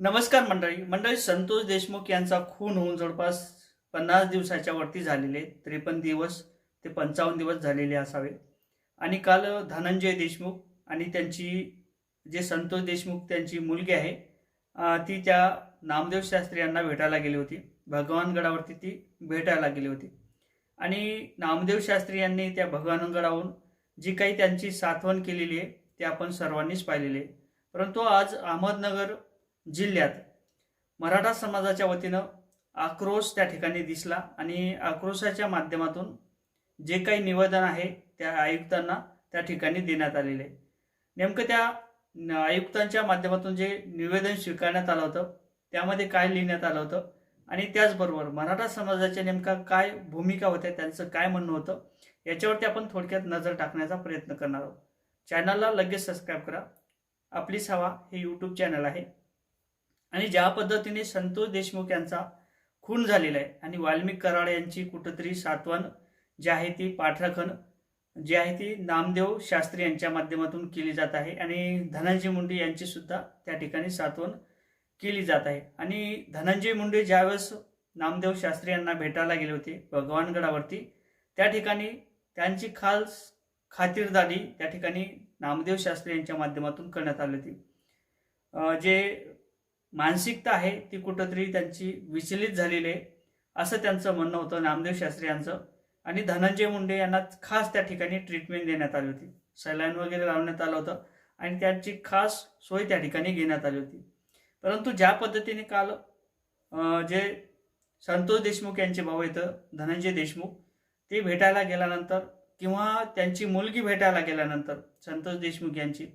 नमस्कार मंडळी. मंडळी संतोष देशमुख यांचा खून होऊन जवळपास पन्नास दिवसाच्या वरती झालेले त्रेपन्न दिवस ते पंचावन्न दिवस झालेले असावे. आणि काल धनंजय देशमुख आणि त्यांची जे संतोष देशमुख त्यांची मुलगी आहे ती त्या नामदेव शास्त्री यांना भेटायला गेली होती. भगवानगडावरती ती भेटायला गेली होती. आणि नामदेव शास्त्री यांनी त्या भगवानगडावरून जी काही त्यांची सातवण केलेली आहे ते आपण सर्वांनीच पाहिलेली आहे. परंतु आज अहमदनगर जिल्ह्यात. मराठा समाजाच्या वतीनं आक्रोश त्या ठिकाणी दिसला आणि आक्रोशाच्या माध्यमातून जे काही निवेदन आहे त्या आयुक्तांना त्या ठिकाणी देण्यात आलेले. आहे नेमकं त्या आयुक्तांच्या माध्यमातून जे निवेदन स्वीकारण्यात आलं होतं त्यामध्ये काय लिहिण्यात आलं होतं आणि त्याचबरोबर मराठा समाजाच्या नेमका काय भूमिका होत्या त्यांचं काय म्हणणं होतं याच्यावरती आपण थोडक्यात नजर टाकण्याचा प्रयत्न करणार आहोत. चॅनलला लगेच सबस्क्राईब करा. आपली सवा हे यूट्यूब चॅनल आहे. आणि ज्या पद्धतीने संतोष देशमुख यांचा खून झालेला आहे आणि वाल्मिक कराड यांची कुठंतरी सातवण जी आहे ती पाठराखण जी आहे ती नामदेव शास्त्री यांच्या माध्यमातून केली जात आहे आणि धनंजय मुंडे यांची सुद्धा त्या ठिकाणी सातवण केली जात आहे. आणि धनंजय मुंडे ज्यावेळेस नामदेव शास्त्री यांना भेटायला गेले होते भगवानगडावरती त्या ठिकाणी त्यांची खास खातिरदारी त्या ठिकाणी नामदेव शास्त्री यांच्या माध्यमातून करण्यात आली होती. जे मानसिकता आहे ती कुठंतरी त्यांची विचलित झालेली आहे असं त्यांचं म्हणणं होतं नामदेव शास्त्री यांचं. आणि धनंजय मुंडे यांना खास त्या ठिकाणी ट्रीटमेंट देण्यात आली होती. सलाईन वगैरे लावण्यात आलं होतं आणि त्यांची खास सोय त्या ठिकाणी घेण्यात आली होती. परंतु ज्या पद्धतीने काल जे संतोष देशमुख यांचे भाऊ येतं धनंजय देशमुख ते भेटायला गेल्यानंतर किंवा त्यांची मुलगी भेटायला गेल्यानंतर संतोष देशमुख यांची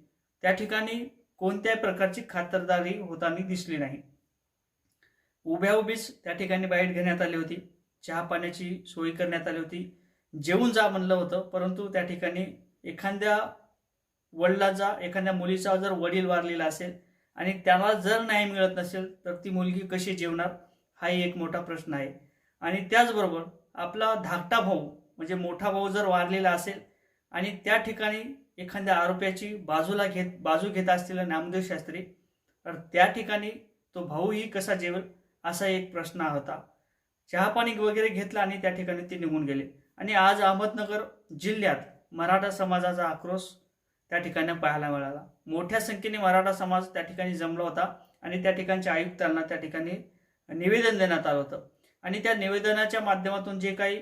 त्या ठिकाणी कोणत्याही प्रकारची खातरदारी होताना दिसली नाही. उभ्या उभीच त्या ठिकाणी बाईट घेण्यात आली होती. चहा पाण्याची सोय करण्यात आली होती. जेवून जा म्हणलं होतं परंतु त्या ठिकाणी एखाद्या वडिलाचा एखाद्या मुलीचा जर वडील वारलेला असेल आणि त्याला जर नाही मिळत नसेल तर ती मुलगी कशी जेवणार? हाही एक मोठा प्रश्न आहे. आणि त्याचबरोबर आपला धाकटा भाऊ म्हणजे मोठा भाऊ जर वारलेला असेल आणि त्या ठिकाणी एखाद्या आरोप्याची बाजूला घेत बाजू घेत असलेला नामदेव शास्त्री तर त्या ठिकाणी तो भाऊही कसा जेवेल असा एक प्रश्न होता. चहापाणी वगैरे घेतला आणि त्या ठिकाणी ते निघून गेले. आणि आज अहमदनगर जिल्ह्यात मराठा समाजाचा आक्रोश त्या ठिकाणी पाहायला मिळाला. मोठ्या संख्येने मराठा समाज त्या ठिकाणी जमला होता आणि त्या ठिकाणच्या आयुक्तांना त्या ठिकाणी निवेदन देण्यात आलं होतं. आणि त्या निवेदनाच्या माध्यमातून जे काही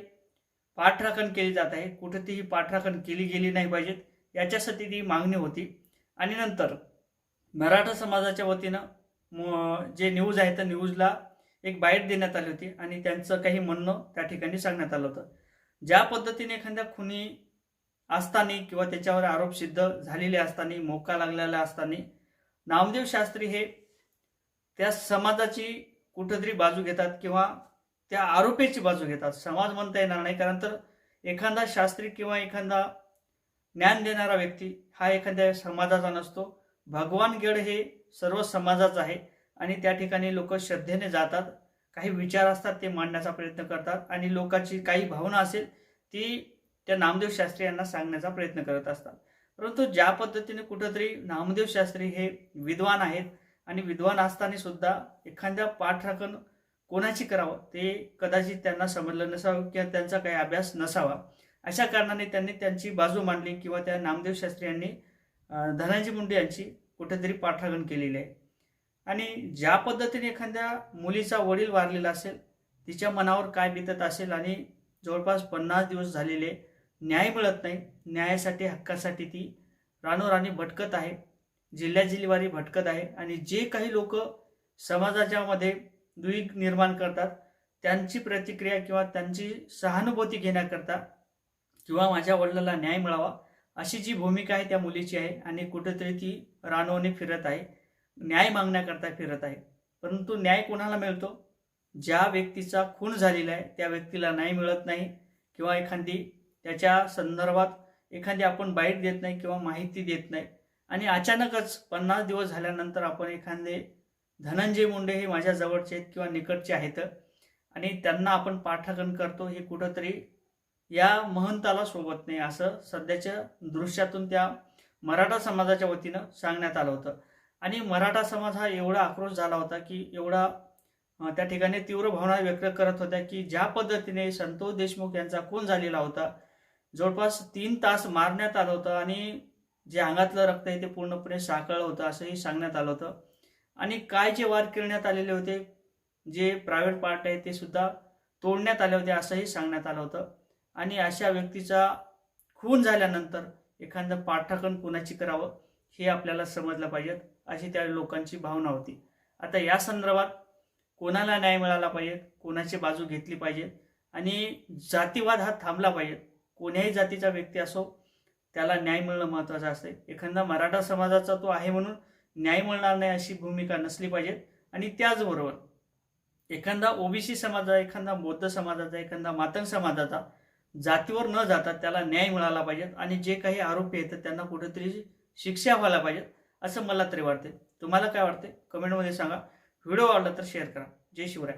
पाठराखण केली जात आहे कुठे ती ही पाठराखण केली गेली नाही पाहिजेत. याच्यासाठी ती मागणी होती. आणि नंतर मराठा समाजाच्या वतीनं म- जे न्यूज आहे त्या न्यूजला एक बाईट देण्यात आली होती आणि त्यांचं काही म्हणणं त्या ठिकाणी सांगण्यात आलं होतं. ज्या पद्धतीने एखाद्या खुनी असताना किंवा त्याच्यावर आरोप सिद्ध झालेले असताना मोका लागलेला असताना नामदेव शास्त्री हे त्या समाजाची कुठंतरी बाजू घेतात किंवा त्या आरोपीची बाजू घेतात. समाज म्हणता येणार नाही कारण तर एखादा शास्त्री किंवा एखादा ज्ञान देणारा व्यक्ती हा एखाद्या समाजाचा नसतो. भगवान गड हे सर्व समाजाचं आहे आणि त्या ठिकाणी लोक श्रद्धेने जातात. काही विचार असतात ते मांडण्याचा प्रयत्न करतात आणि लोकांची काही भावना असेल ती त्या नामदेव शास्त्री यांना सांगण्याचा प्रयत्न करत असतात. परंतु ज्या पद्धतीने कुठंतरी नामदेव शास्त्री हे विद्वान आहेत आणि विद्वान असताना सुद्धा एखाद्या पाठराखण कोणाची करावं ते कदाचित त्यांना समजलं नसावं किंवा त्यांचा काही अभ्यास नसावा. अशा कारणाने त्यांनी त्यांची बाजू मांडली किंवा त्या नामदेव शास्त्री यांनी अं, धनंजय मुंडे यांची कुठेतरी पाठरागण केलेली आहे. आणि ज्या पद्धतीने एखाद्या मुलीचा वडील वारलेला असेल तिच्या मनावर काय बितत असेल आणि जवळपास पन्नास दिवस झालेले न्याय मिळत नाही न्यायासाठी हक्कासाठी ती रानोराणी भटकत आहे जिल्ह्या जिल्हेवारी भटकत आहे आणि जे काही लोक समाजाच्यामध्ये दुई निर्माण करतात त्यांची प्रतिक्रिया किंवा त्यांची सहानुभूती घेण्याकरता किंवा माझ्या वडिलाला न्याय मिळावा अशी जी भूमिका आहे त्या मुलीची आहे आणि कुठेतरी ती रानोने फिरत आहे न्याय मागण्याकरता फिरत आहे. परंतु न्याय कोणाला मिळतो? ज्या व्यक्तीचा खून झालेला आहे त्या व्यक्तीला न्याय मिळत नाही किंवा एखादी त्याच्या संदर्भात एखादी आपण बाईट देत नाही किंवा माहिती देत नाही. आणि अचानकच पन्नास दिवस झाल्यानंतर आपण एखादे धनंजय मुंडे हे माझ्या जवळचे आहेत किंवा निकटचे आहेत. आणि त्यांना आपण पाठराखण करतो हे कुठंतरी या महंताला सोबत नाही असं सध्याच्या दृश्यातून त्या मराठा समाजाच्या वतीनं सांगण्यात आलं होतं. आणि मराठा समाज हा एवढा आक्रोश झाला होता की एवढा त्या ठिकाणी तीव्र भावना व्यक्त करत होत्या की ज्या पद्धतीने संतोष देशमुख यांचा खून झालेला होता जवळपास तीन तास मारण्यात आलं होतं आणि जे अंगातलं रक्त आहे ते पूर्णपणे साकळलं होतं असंही सांगण्यात आलं होतं. आणि काय जे वार करण्यात आलेले होते जे प्रायव्हेट पार्ट आहे ते सुद्धा तोडण्यात आले होते असंही सांगण्यात आलं होतं. आणि अशा व्यक्तीचा खून झाल्यानंतर एखादं पाठाकण कुणाची करावं हे आपल्याला समजलं पाहिजेत अशी त्या लोकांची भावना होती. आता या संदर्भात कोणाला न्याय मिळाला पाहिजे कोणाची बाजू घेतली पाहिजे आणि जातीवाद हा थांबला पाहिजे. कोण्याही जातीचा व्यक्ती असो त्याला न्याय मिळणं महत्त्वाचं असते एखादा मराठा समाजाचा तो आहे म्हणून न्याय मिळणार नाही अशी भूमिका नसली पाहिजे. आणि त्याचबरोबर एखादा ओबीसी समाजाचा एखादा बौद्ध समाजाचा एखादा मातंग समाजाचा जातीवर न जाता त्याला न्याय मिळाला पाहिजे आणि जे काही आरोपी आहेत त्यांना कुठेतरी शिक्षा व्हायला पाहिजे असं मला तरी वाटते तुम्हाला काय वाटते कमेंटमध्ये सांगा. व्हिडिओ आवडला तर शेअर करा. जय शिवराय.